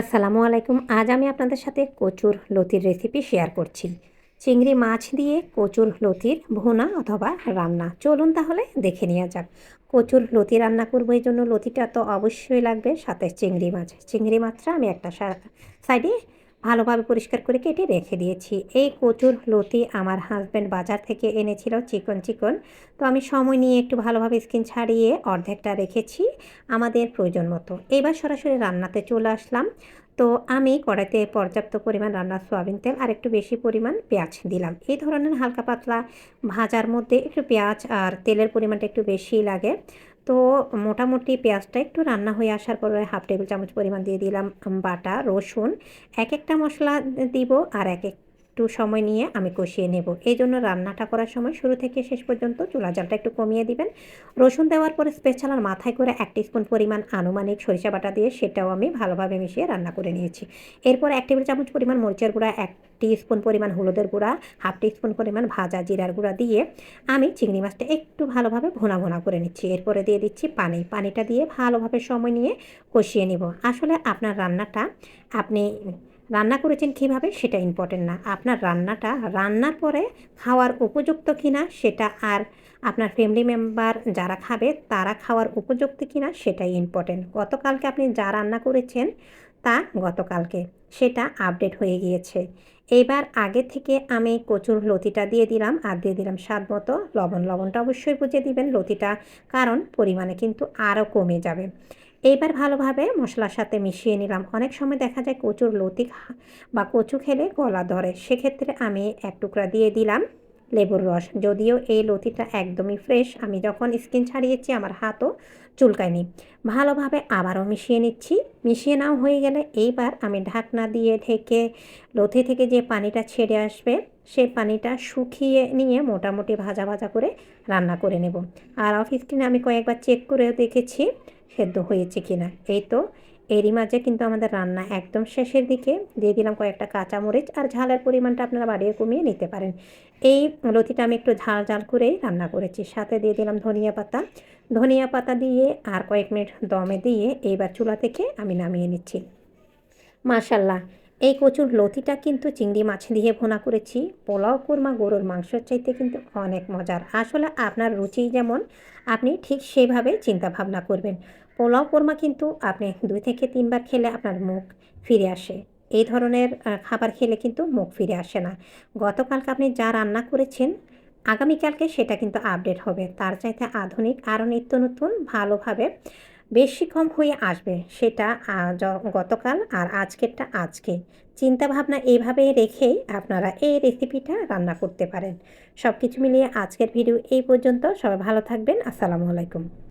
আসসালামু আলাইকুম। আজ আমি আপনাদের সাথে কচুর লতির রেসিপি শেয়ার করছি। চিংড়ি মাছ দিয়ে কচুর লতির ভোনা অথবা রান্না। চলুন তাহলে দেখে নেওয়া যাক। কচুর লতি রান্না করব, এই জন্য লতিটা তো অবশ্যই লাগবে সাথে চিংড়ি মাছ। চিংড়ি মাছটা আমি একটা সাইডে ভালোভাবে পরিষ্কার করে কেটে রেখে দিয়েছি। এই কচুর লতি আমার হাজব্যান্ড বাজার থেকে এনেছিল চিকন চিকন। তো আমি সময় নিয়ে একটু ভালোভাবে স্কিন ছাড়িয়ে অর্ধেকটা রেখেছি আমাদের প্রয়োজন মতো। এবার সরাসরি রান্নাতে চলে আসলাম। তো আমি কড়াইতে পর্যাপ্ত পরিমাণ রান্নার সোয়াবিন তেল আর একটু বেশি পরিমাণ পেঁয়াজ দিলাম। এই ধরনের হালকা পাতলা ভাজার মধ্যে একটু পেঁয়াজ আর তেলের পরিমাণটা একটু বেশি লাগে। তো মোটামুটি পেঁয়াজটা একটু রান্না হয়ে আসার পরে হাফ টেবিল চামচ পরিমাণ দিয়ে দিলাম বাটা, রসুন, এক একটা মশলা দিব আর এক এক একটু সময় নিয়ে আমি কষিয়ে নেব। এই জন্য রান্নাটা করার সময় শুরু থেকে শেষ পর্যন্ত চুলা জালটা একটু কমিয়ে দিবেন। রসুন দেওয়ার পরে স্পেশাল মাথায় করে এক স্পুন পরিমাণ আনুমানিক সরিষা বাটা দিয়ে সেটাও আমি ভালোভাবে মিশিয়ে রান্না করে নিয়েছি। এরপর এক টেবিল চামচ পরিমাণ মরিচের গুঁড়া, এক স্পুন পরিমাণ হলুদের গুঁড়া হাফ স্পুন পরিমাণ ভাজা জিরার গুঁড়া দিয়ে আমি চিংড়ি মাছটা একটু ভালোভাবে ভোনা ভোনা করে নিচ্ছি। এরপরে দিয়ে দিচ্ছি পানি। পানিটা দিয়ে ভালোভাবে সময় নিয়ে কষিয়ে নিব। আসলে আপনার রান্নাটা আপনি রান্না করেছেন কীভাবে সেটা ইম্পর্টেন্ট না। আপনার রান্নাটা, রান্নার পরে খাওয়ার উপযুক্ত কিনা সেটা আর আপনার ফ্যামিলি মেম্বার যারা খাবে তারা খাওয়ার উপযুক্ত কিনা সেটাই ইম্পর্টেন্ট গতকালকে আপনি যা রান্না করেছেন তা গতকালকে, সেটা আপডেট হয়ে গিয়েছে। এবার আগে থেকে আমি কচুর লতিটা দিয়ে দিলাম আর দিয়ে দিলাম স্বাদ মতো লবণ। লবণটা অবশ্যই বুঝে দিবেন লতিটা, কারণ পরিমাণে কিন্তু আরও কমে যাবে। এইবার ভালোভাবে মশলার সাথে মিশিয়ে নিলাম। অনেক সময় দেখা যায় কচুর লতি বা কচু খেলে গলা ধরে। সেক্ষেত্রে আমি এক টুকরা দিয়ে দিলাম লেবুর রস। যদিও এই লতিটা একদমই ফ্রেশ, আমি যখন স্কিন ছাড়িয়েছি আমার হাতও চুলকায়নি। ভালোভাবে আবারও মিশিয়ে নিচ্ছি। মিশিয়ে নাও হয়ে গেলে এইবার আমি ঢাকনা দিয়ে ঢেকে লথি থেকে যে পানিটা ছেড়ে আসবে সেই পানিটা শুকিয়ে নিয়ে মোটামুটি ভাজা ভাজা করে রান্না করে নেব। আর অফ স্ক্রিনে আমি কয়েকবার চেক করেও দেখেছি সেদ্ধ হয়েছে কিনা। এই তো, এরই মাঝে কিন্তু আমাদের রান্না একদম শেষের দিকে দিয়ে দিলাম কয়েকটা কাঁচামরিচ আর ঝালের পরিমাণটা আপনারা বাড়িয়ে কমিয়ে নিতে পারেন। এই লতিটা আমি একটু ঝাল ঝাল করেই রান্না করেছি। সাথে দিয়ে দিলাম ধনিয়া পাতা। ধনিয়া পাতা দিয়ে আর কয়েক মিনিট দমে দিয়ে এইবার চুলা থেকে আমি নামিয়ে নিচ্ছি। মাশাল্লাহ এই কচুর লতিটা কিন্তু চিংড়ি মাছ দিয়ে ভোনা করেছি। পোলাও, কোরমা, গরুর মাংসের চাইতে কিন্তু অনেক মজার। আসলে আপনার রুচি যেমন, আপনি ঠিক সেভাবে চিন্তা ভাবনা করবেন। পোলাও, কোরমা কিন্তু আপনি দুই থেকে তিনবার খেলে আপনার মুখ ফিরে আসে। এই ধরনের খাবার খেলে কিন্তু মুখ ফিরে আসে না। গতকালকে আপনি যা রান্না করেছেন, আগামীকালকে সেটা কিন্তু আপডেট হবে। তার চাইতে আধুনিক আরও নিত্য নতুন, ভালোভাবে বেশি কম হয়ে আসবে, সেটা গতকাল আর আজকেরটা আজকে। চিন্তা ভাবনা এইভাবে রেখেই আপনারা এই রেসিপিটা রান্না করতে পারেন। সব কিছু মিলিয়ে আজকের ভিডিও এই পর্যন্ত। সবাই ভালো থাকবেন। আসসালামু আলাইকুম।